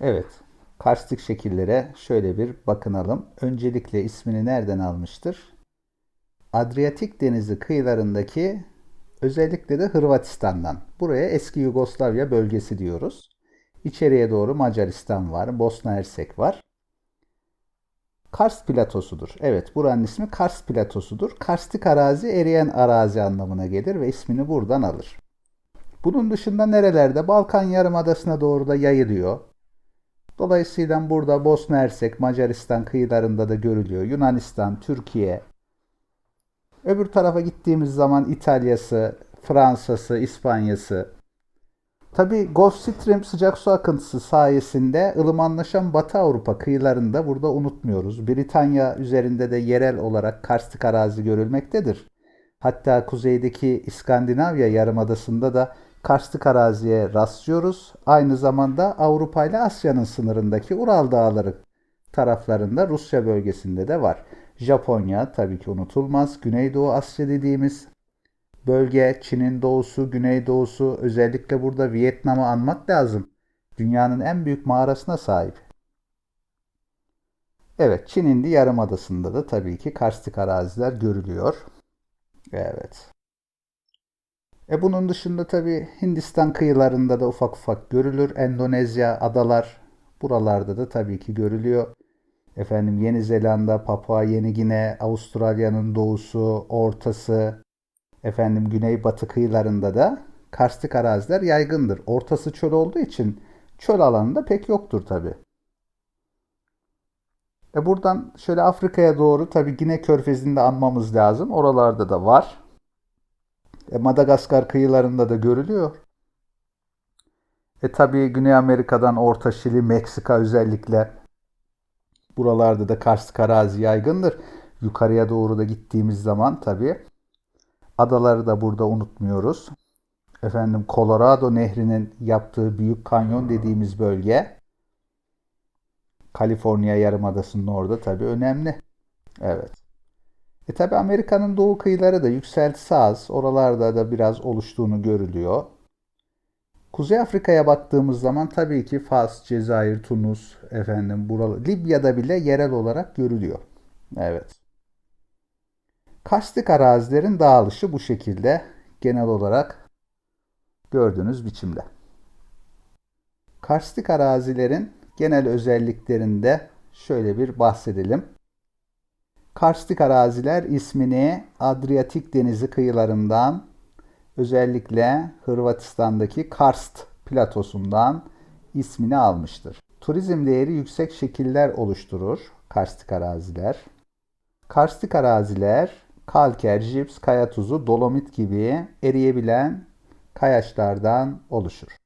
Evet, karstik şekillere şöyle bir bakınalım. Öncelikle ismini nereden almıştır? Adriyatik Denizi kıyılarındaki özellikle de Hırvatistan'dan. Buraya eski Yugoslavya bölgesi diyoruz. İçeriye doğru Macaristan var, Bosna Hersek var. Kars platosudur. Evet, buranın ismi Kars platosudur. Karstik arazi eriyen arazi anlamına gelir ve ismini buradan alır. Bunun dışında nerelerde? Balkan Yarımadası'na doğru da yayılıyor. Dolayısıyla burada Bosna Hersek, Macaristan kıyılarında da görülüyor. Yunanistan, Türkiye. Öbür tarafa gittiğimiz zaman İtalya'sı, Fransa'sı, İspanya'sı. Tabi Gulf Stream sıcak su akıntısı sayesinde ılımanlaşan Batı Avrupa kıyılarında burada unutmuyoruz. Britanya üzerinde de yerel olarak karstik arazi görülmektedir. Hatta kuzeydeki İskandinavya yarımadasında da karstik araziye rastlıyoruz. Aynı zamanda Avrupa ile Asya'nın sınırındaki Ural Dağları taraflarında Rusya bölgesinde de var. Japonya tabii ki unutulmaz. Güneydoğu Asya dediğimiz bölge, Çin'in doğusu, güneydoğusu, özellikle burada Vietnam'ı anmak lazım. Dünyanın en büyük mağarasına sahip. Evet, Çin Hindi Yarımadası'nda da tabii ki karstik araziler görülüyor. Evet. E bunun dışında tabii Hindistan kıyılarında da ufak ufak görülür. Endonezya, adalar buralarda da tabii ki görülüyor. Efendim Yeni Zelanda, Papua Yeni Gine, Avustralya'nın doğusu, ortası, efendim güneybatı kıyılarında da karstik araziler yaygındır. Ortası çöl olduğu için çöl alanında pek yoktur tabii. E buradan şöyle Afrika'ya doğru tabii Gine Körfezi'nde anmamız lazım. Oralarda da var. E, Madagaskar kıyılarında da görülüyor. E tabii Güney Amerika'dan Orta Şili, Meksika özellikle buralarda da karstik arazi yaygındır. Yukarıya doğru da gittiğimiz zaman tabii adaları da burada unutmuyoruz. Efendim Colorado Nehri'nin yaptığı Büyük Kanyon dediğimiz bölge Kaliforniya Yarımadası'nın orada tabii önemli. Evet. E tabi Amerika'nın doğu kıyıları da yükseltisi az. Oralarda da biraz oluştuğunu görülüyor. Kuzey Afrika'ya baktığımız zaman tabii ki Fas, Cezayir, Tunus, efendim buralı, Libya'da bile yerel olarak görülüyor. Evet. Karstik arazilerin dağılışı bu şekilde genel olarak gördüğünüz biçimde. Karstik arazilerin genel özelliklerinde şöyle bir bahsedelim. Karstik araziler ismini Adriyatik Denizi kıyılarından özellikle Hırvatistan'daki Karst platosundan ismini almıştır. Turizm değeri yüksek şekiller oluşturur karstik araziler. Karstik araziler kalker, jips, kaya tuzu, dolomit gibi eriyebilen kayaçlardan oluşur.